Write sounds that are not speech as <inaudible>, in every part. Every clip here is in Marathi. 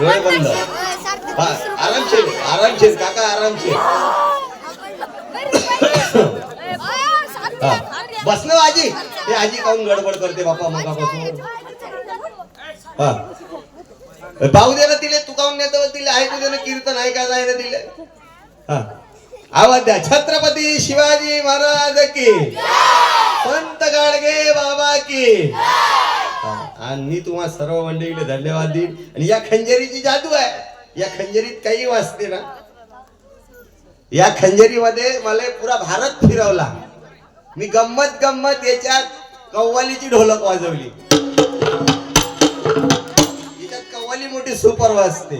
डोळे बंद. हा, आरामशीर आरामशीर काका आरामशीर. हा <coughs> बसलो आजी. ते आजी काऊन गडबड करते बापा मगापासून? हा. पाहू दे ना तिले तू काऊन नेतो तिले? ऐकू दे ना कीर्तन ऐका जाय ना तिले. हा. आवाज द्या छत्रपती शिवाजी महाराज की. संत गाडगे बाबा की. आणि मी तुम्हाला सर्व मंडळीला धन्यवाद देईन. आणि या खंजरीची जादू आहे. या खंजरीत काही वाचते ना. या खंजरीमध्ये मला पुरा भारत फिरवला. मी गंमत गंमत याच्यात कव्वालीची ढोलक वाजवली. याच्यात कव्वाली मोठी सुपर वाजते.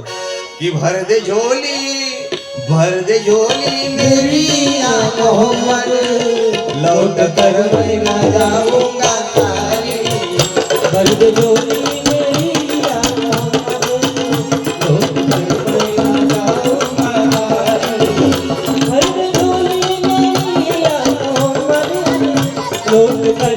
की भरदे झोली. भर दे झोली मेरी या मोहम्मद. लौट कर मैं ना जाऊंगा तारी बर्द जोली मेरी या लोट कर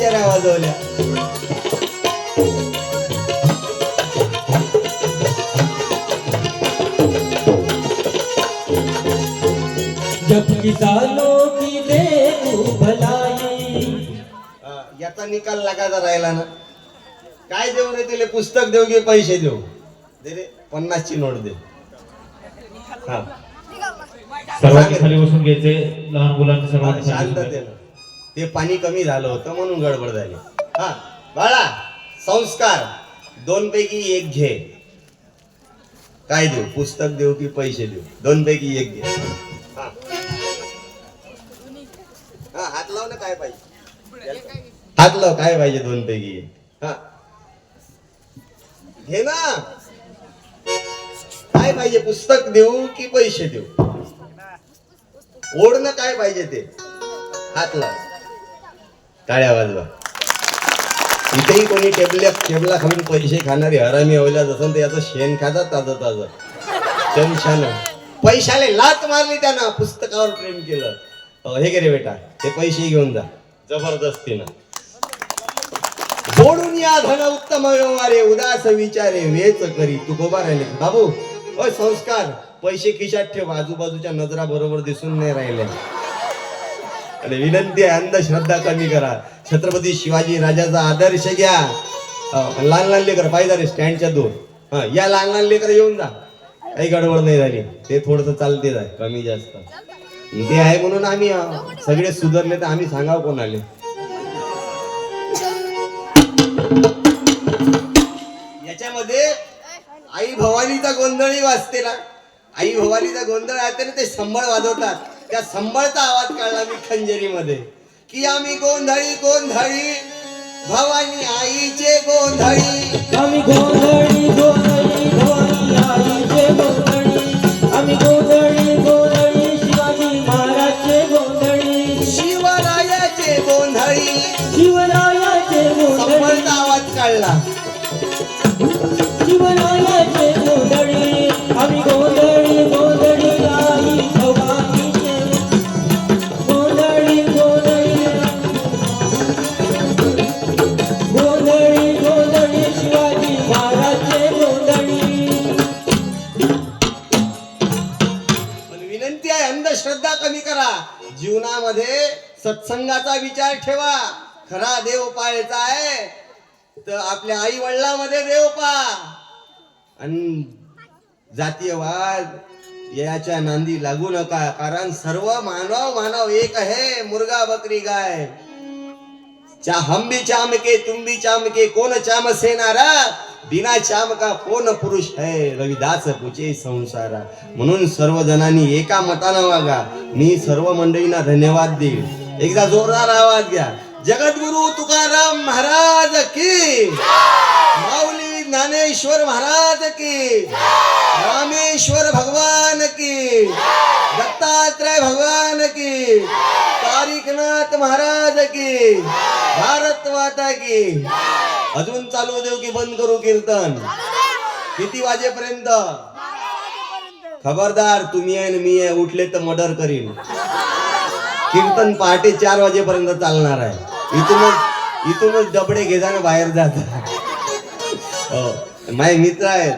खंजऱ्या वाजवल्या जब किसानों की दे तू भलाई. हा, याचा निकाल लागायचा राहिला ना. काय देऊ रे तिले? पुस्तक देऊ की पैसे देऊ? दे रे पन्नासची नोट दे. हा. सर्वांनी खाली बसून घ्यायचे लहान मुलांना सर्वांनी. शांततेनं ते पाणी कमी झालं होतं म्हणून गडबड झाली. हा बाळा संस्कार. दोन पैकी एक घे. काय देऊ? पुस्तक देऊ की पैसे देऊ? दोन पैकी एक घे. हा. हात लाव ना काय पाहिजे. हात लाव काय पाहिजे दोन पैकी एक? हा. घे ना. काय पाहिजे? पुस्तक देऊ की पैसे देऊ? ओढणं काय पाहिजे ते? हात लाव. टाळ्या वाजवा. इथेही कोणी टेबल्या टेबला खाऊन पैसे खाणारी हरामी होईला असेल तर याचं शेण खातात ताजं ताजं. छान पैशाले लात मारली त्यानं पुस्तकावर प्रेम केलं. हे गे रे बेटा हे पैसे घेऊन जा जबरदस्तीनं. जोडून या धन उत्तम व्यवहारे उदास विचारे वेच करी तू राहिले बाबू संस्कार पैसे खिशात ठेव आजूबाजूच्या नजरा बरोबर दिसून नाही राहिल्या आणि विनंती आहे अंधश्रद्धा कमी करा. छत्रपती शिवाजी राजाचा आदर्श घ्या. लहान लहान लेकर पाहिजे रे स्टँडच्या दूर. हा या लहान लहान लेकर येऊन जा. काही गडबड नाही झाली. ते थोडस चालते जाय कमी जास्त. ते आहे म्हणून आम्ही सगळे सुधारले तर आम्ही सांगाव कोणाले. याच्यामध्ये आई भवानीचा गोंधळही वाजते ना. आई भवानीचा गोंधळ आहे ते संबळ वाजवतात. त्या संबळचा आवाज काढला मी खंजेरीमध्ये की आम्ही गोंधळी गोंधळी भवानी आईचे गोंधळी. आम्ही गोंधळी गोंधळी भवानी आईचे गोंधळी. आम्ही गोंधळी गोंधळी शिवाजी महाराजचे गोंधळी. शिवरायाचे गोंधळी. शिवरायाचे गोंधळी. संबळचा आवाज काढला. अंगाचा विचार ठेवा. खरा देव पाहायचा आहे. तर आपल्या आई वडिलामध्ये देव पा आणि जातीयवाद याच्या नांदी लागू नका. कारण सर्व मानव मानव एक आहे. मुर्गा बकरी गाय. चा हम भी चाम के तुम भी चाम के कोण चाम सेनारा? बिना चाम का कोण पुरुष है? रविदास पुचे संसारा. म्हणून सर्व जणांनी एका मतानं वागा. मी सर्व मंडळींना धन्यवाद देईल. एकदा जोरदार आवाज घ्या जगद्गुरु तुकाराम महाराज की माऊली ज्ञानेश्वर महाराज की रामेश्वर भगवान की दत्तात्रय भगवान की तारिकनाथ महाराज की भारत माता की अजून चालू देऊ की बंद करू कीर्तन. किती वाजेपर्यंत? खबरदार तुम्ही आहे मी आहे. उठले तर मर्डर करीन. कीर्तन पहाटे चार वाजेपर्यंत चालणार आहे. इथूनच इथूनच डबडे घेताना बाहेर जात हो. माझे मित्र आहेत.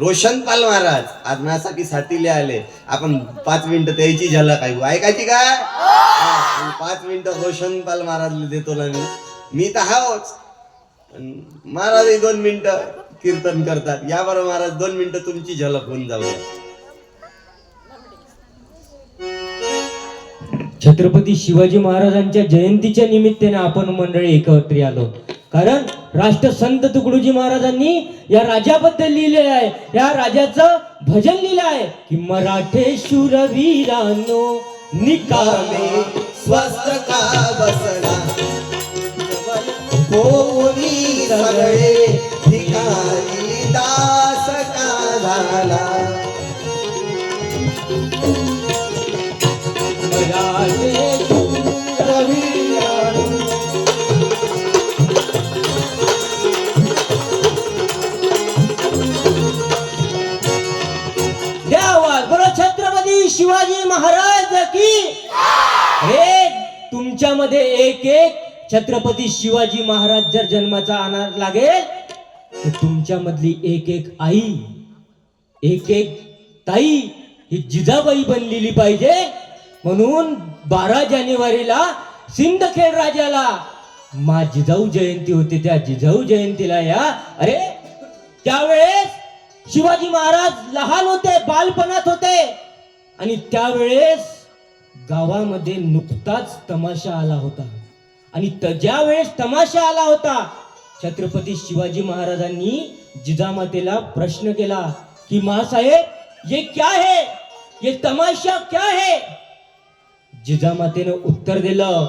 रोशन पाल महाराज. आज माझ्यासाठी साथीले आले. आपण पाच मिनिटं त्याची झलक ऐकू ऐकायची काय पाच मिनिटं रोशन पाल महाराजला देतो ना मी. मी तर हाच महाराज हे दोन मिनिटं कीर्तन करतात. या महाराज दोन मिनिटं तुमची झलक होऊन जाऊ छत्रपती शिवाजी महाराजांच्या जयंतीच्या निमित्ताने आपण मंडळी एकत्र आलो. कारण राष्ट्र संत तुकडोजी महाराजांनी या राजाबद्दल लिहिलेलं आहे. या राजाचं भजन लिहिलं आहे की मराठे शूरवीरानो निकामे स्वस्त का बसला? हो कोणी सगळे ठिकाणी दास का झाला? एक एक छत्रपती शिवाजी महाराज जर जन्माचा आणार लागेल तर तुमच्या मधली एक एक आई एक एक ताई ही जिजाबाई बनलेली पाहिजे. म्हणून बारा जानेवारीला सिंदखेड राजाला मा जिजाऊ जयंती होती. त्या जिजाऊ जयंतीला या अरे त्यावेळेस शिवाजी महाराज लहान होते बालपणात होते. आणि त्यावेळेस गावामध्ये नुकताच तमाशा आला होता. आणि ज्या वेळेस तमाशा आला होता छत्रपती शिवाजी महाराजांनी जिजामातेला प्रश्न केला की मासाहेब ये क्या है? ये तमाशा क्या है? जिजामातेनं उत्तर दिलं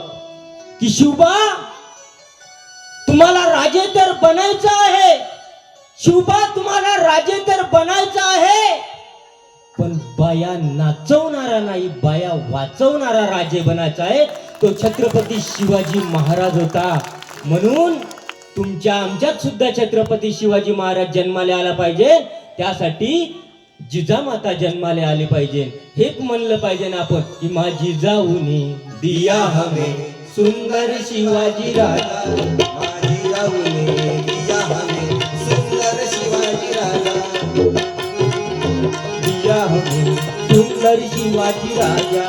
की शिवबा तुम्हाला राजे तर बनायचं आहे. शिवबा तुम्हाला राजे तर बनायचं आहे. पण बाया नाचवणारा नाही बाया वाचवणारा राजे बनायचा आहे. तो छत्रपती शिवाजी महाराज होता. म्हणून तुमच्या आमच्यात सुद्धा छत्रपती शिवाजी महाराज जन्माला आला पाहिजे. त्यासाठी जिजामाता जन्माला आले पाहिजे. हे म्हणलं पाहिजे ना आपण की माझी जाऊनी दिया हमे सुंदर शिवाजी राजा. सुंदर शिवाजी राजा.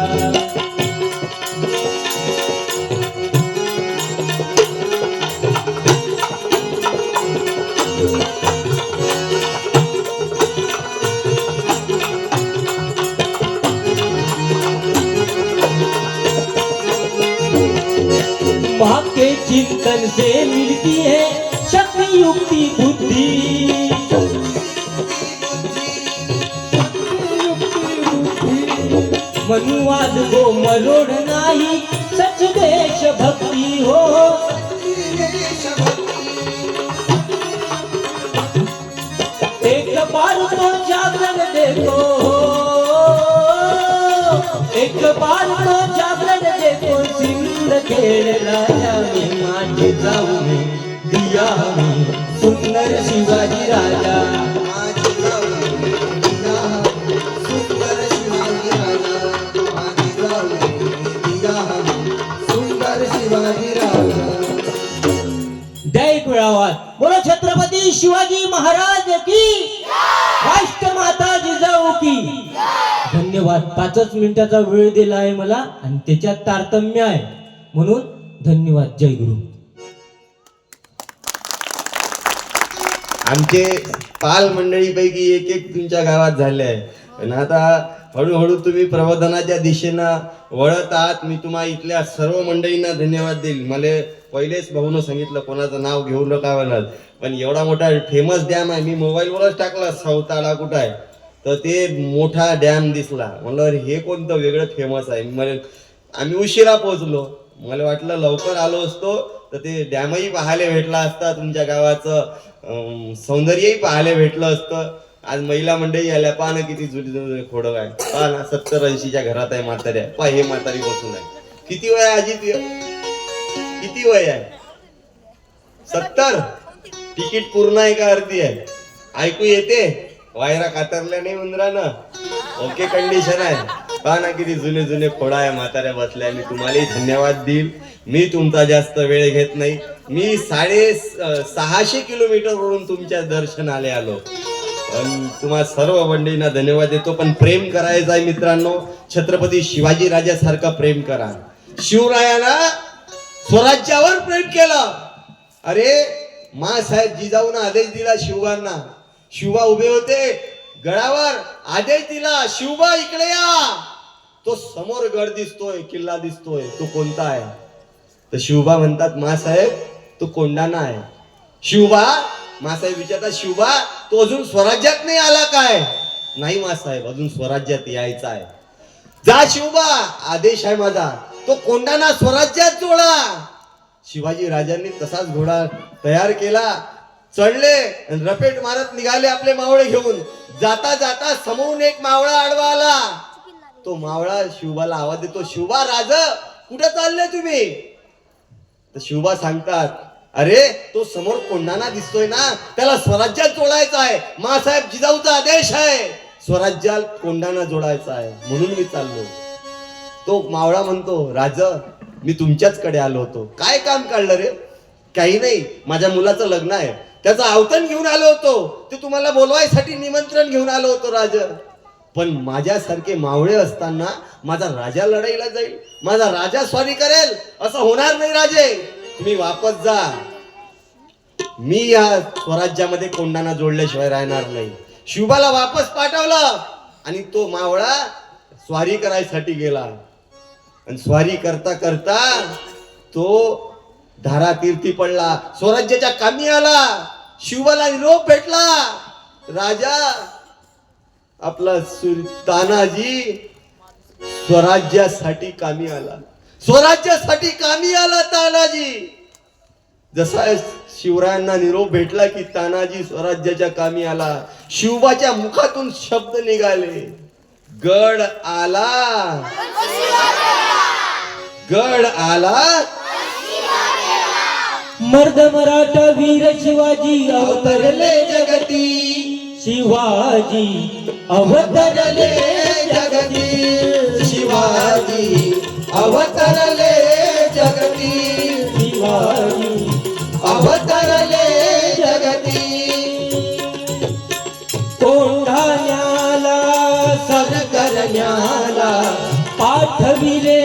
माँ के चिंतन से मिलती है शक्ति युक्ति बुद्धि. मनुवाद गो मरोड नाही सच देश भक्ती हो. एक बार तो जागरण देतो. एक बार तो जागरण देतो. सिंध खेळ राजा मी माझी जाऊ दिया मी सुंदर शिवाजी राजा शिवाजी महाराज की राष्ट्रमाता जिजाऊ की. धन्यवाद. पाचच मिनिटाचा वेळ दिला आहे मला आणि त्याच्यात तारतम्य आहे. म्हणून धन्यवाद. जय गुरु. आमचे पाल मंडळीपैकी एक एक तुमच्या गावात झाले आहे. पण आता हळूहळू तुम्ही प्रबोधनाच्या दिशेनं वळत आहात. मी तुम्हाला इथल्या सर्व मंडळींना धन्यवाद देईल. मला पहिलेच भाऊनं सांगितलं कोणाचं नाव घेऊ नका म्हणत. पण एवढा मोठा फेमस डॅम आहे मी मोबाईलवरच टाकला सावताळा कुठं आहे? तर ते मोठा डॅम दिसला. म्हणलं अरे हे कोणतं वेगळं फेमस आहे? मला आम्ही उशिरा पोहोचलो. मला वाटलं लवकर आलो असतो तर ते डॅमही पाहायला भेटला असता तुमच्या गावाचं. सौंदर्यही पाहायला भेटलं असतं. आज महिला मंडळी आल्या पहा ना किती जुनी जुनी खोडं आहे. पहा ना सत्तर ऐंशीच्या घरात आहे म्हाताऱ्या. पहा हे म्हातारी बसून आहे. किती वेळ आहे आजी किती वय आहे? सत्तर. तिकीट पूर्ण आहे का अर्धी आहे? ऐकू येते? वायरा कातरल्या नाही उंदरानं? ओके कंडिशन आहे. पहा ना किती जुने जुने खोडा आहे म्हाताऱ्या बसल्या. मी तुम्हालाही धन्यवाद देईल. मी तुमचा जास्त वेळ घेत नाही. मी साडे सहाशे किलोमीटर वरून तुमच्या दर्शनाला आलो. पण तुम्हा सर्व मंडळींना धन्यवाद देतो. पण प्रेम करायचा आहे मित्रांनो. छत्रपती शिवाजी राजासारखा प्रेम करा. शिवरायाला स्वराज्यावर प्रेम केलं. अरे मासाहेब जिजाऊन आदेश दिला शिवबांना. शिवबा उभे होते. गडावर आदेश दिला शिवबा इकडे या. तो समोर गड दिसतोय किल्ला दिसतोय तो कोणता आहे? तर शिवबा म्हणतात मासाहेब तो कोंडाना आहे. शिवबा मासाहेब विचारतात शिवबा तो अजून स्वराज्यात नाही आला काय? नाही मासाहेब अजून स्वराज्यात यायचा आहे. जा शिवबा आदेश आहे माझा. तो कोंडाना स्वराज्यात जोडा. शिवाजी राजांनी तसाच घोडा तयार केला. चढले रपेट मारत निघाले आपले मावळे घेऊन. जाता जाता समोरून एक मावळा आडवा आला. तो मावळा शिवबाला आवाज देतो शिवबा राज कुठे चालले तुम्ही? तर शिवबा सांगतात अरे तो समोर कोंडाना दिसतोय ना त्याला स्वराज्यात जोडायचा आहे. मासाहेब जिजाऊचा आदेश आहे. स्वराज्यात कोंडाना जोडायचा आहे. म्हणून मी चाललो. तो मावळा म्हणतो राज मी तुमच्याच कडे आलो होतो. काय काम काढलं रे? काही नाही. माझ्या मुलाचं लग्न आहे. त्याचं आवतण घेऊन आलो होतो. ते तुम्हाला बोलवायसाठी निमंत्रण घेऊन आलो होतो राज. पण माझ्यासारखे मावळे असताना माझा राजा लढाईला जाईल. माझा राजा स्वारी करेल. असं होणार नाही राजे. तुम्ही वापस जा. मी या स्वराज्यामध्ये कोंडाना जोडल्याशिवाय राहणार नाही. शिवबाला वापस पाठवलं. आणि तो मावळा स्वारी करायसाठी गेला. आणि स्वारी करता करता तो धारा तीर्थी पडला. स्वराज्याच्या कामी आला शिवाला निरोप भेटला. राजा आपला सुर- तानाजी स्वराज्यासाठी कामी आला स्वराज्यासाठी कामी आला तानाजी. जसा शिवरायांना निरोप भेटला की तानाजी स्वराज्याच्या कामी आला शिवबाच्या मुखातून शब्द निघाले. गड आला. गड आला? मर्द मराठा वीर शिवाजी अवतरले जगती. शिवाजी अवतरले जगती. शिवाजी अवतरले जगती. शिवाजी अवतरले जगती. कोंढाण्याला सर करण्याला पाठविले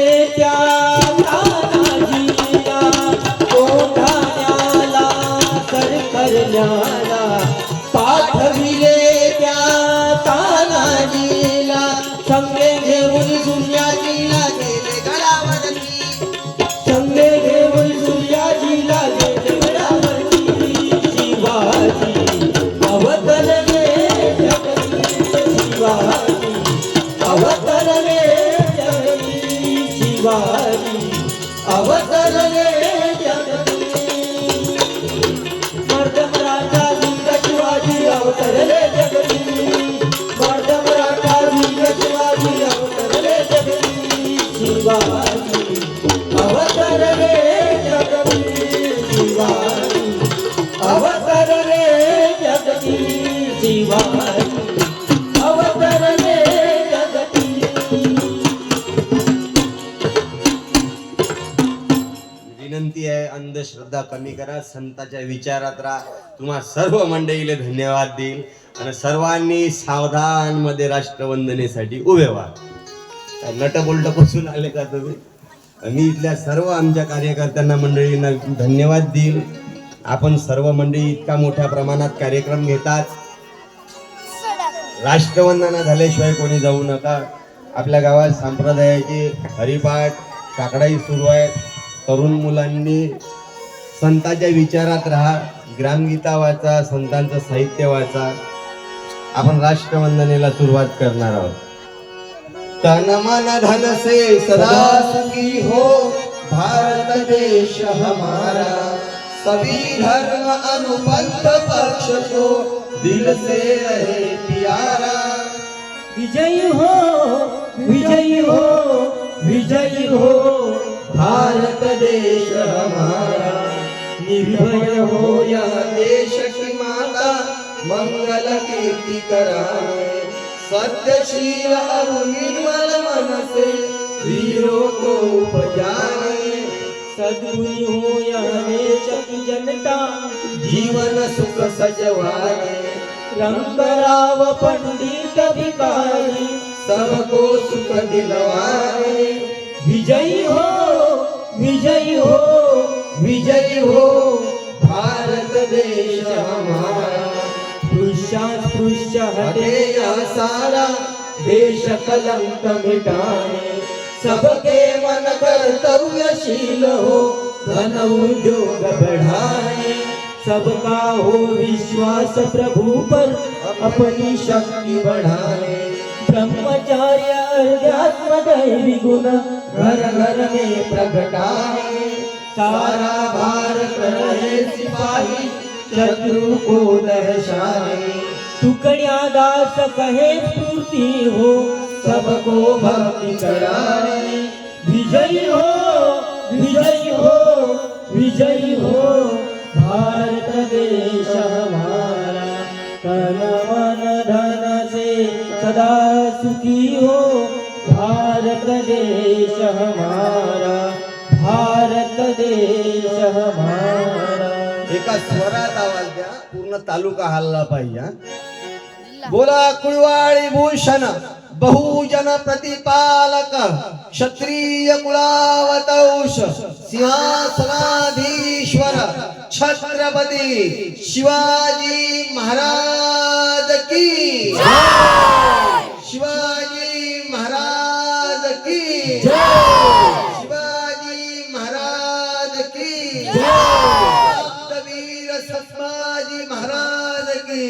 श्रद्धा कमी करा संताच्या विचारात राहा. तुम्हा सर्व मंडळीला धन्यवाद देईल आणि सर्वांनी सावधानमध्ये राष्ट्रवंदनेसाठी उभे व्हा. नट बोलट बसून आले का तुम्ही? मी इथल्या सर्व आमच्या कार्यकर्त्यांना मंडळींना धन्यवाद देईल आपण सर्व मंडळी इतका मोठ्या प्रमाणात कार्यक्रम घेतात. राष्ट्रवंदना झाल्याशिवाय कोणी जाऊ नका. आपल्या गावात संप्रदायाचे हरिपाठ काकडाई सुरू आहेत. तरुण मुलांनी संतांच्या विचारात राहा ग्रामगीता वाचा संतांचं साहित्य वाचा. आपण राष्ट्रवंदनेला सुरुवात करणार आहोत. तन मन धन से सदा सुखी हो भारत देश हमारा. सभी धर्म अनुबंध पक्ष को दिल से रहे प्यारा. विजयी हो विजयी हो विजयी हो भारत देश हमारा. निर्भय हो या देश की माता, मंगल कीर्ति कराए। सत्यशील और निर्मल मन से वीरों को उपजाए सद्गुणी हो यह देश की जनता, जीवन सुख सजवाए रंग राव पंडित भिकारी सबको सुख दिलवाए विजयी हो विजयी हो विजयी हो भारत देश हमारा। स्पृश्य हटे हटे सारा देश कलंक मिटाने। सबके मन कर्तव्यशील हो धन उद्योग बढ़ाए सबका हो विश्वास प्रभु पर अपनी शक्ति बढ़ाए ब्रह्मचार्य अध्यात्म दैवी गुण घर घर में प्रगटाए। सारा भारत रहे सिपाही शत्रु को दहशाए। तुकड्या दास कहे स्फूर्ती हो सबको भक्ति कराए। विजयी हो विजयी हो विजयी हो। भारत देश हमारा तन मन धन से सदा सुखी हो। देश हमारा भारत देश हमारा। एका स्वरात आवाज द्या पूर्ण तालुका हल्ला पाहिजे? बोला कुळवाळी भूषण बहुजन प्रतिपालक क्षत्रिय कुळावतौष सिंहासनाधीश्वर छत्रपती शिवाजी महाराज की शिवाजी शिवाजी महाराज की। वीर सतमाजी महाराज की।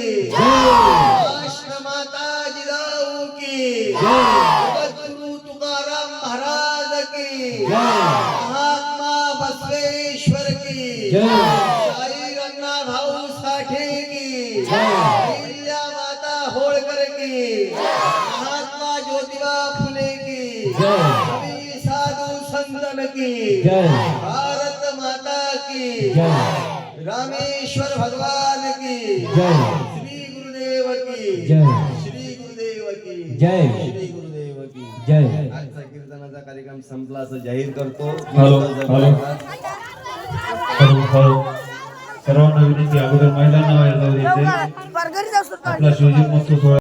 माता जिजाऊ की। गुरु तुकाराम महाराज की। महात्मा बसवेश्वर की। शाहीर अण्णा भाऊ साठे की। माता होळकर की। महात्मा ज्योतिबा फुले संतन की। भारत माता की। रामेश्वर भगवान की। श्री गुरुदेव की। श्री गुरुदेव की। जय. श्री गुरुदेव की। जय। आजचा कीर्तनाचा कार्यक्रम संपला असं जाहीर करतो. Hello, hello. Hello hello. सर्वांना विनंती अगोदर महिलांना आपला शिवजी महोत्सव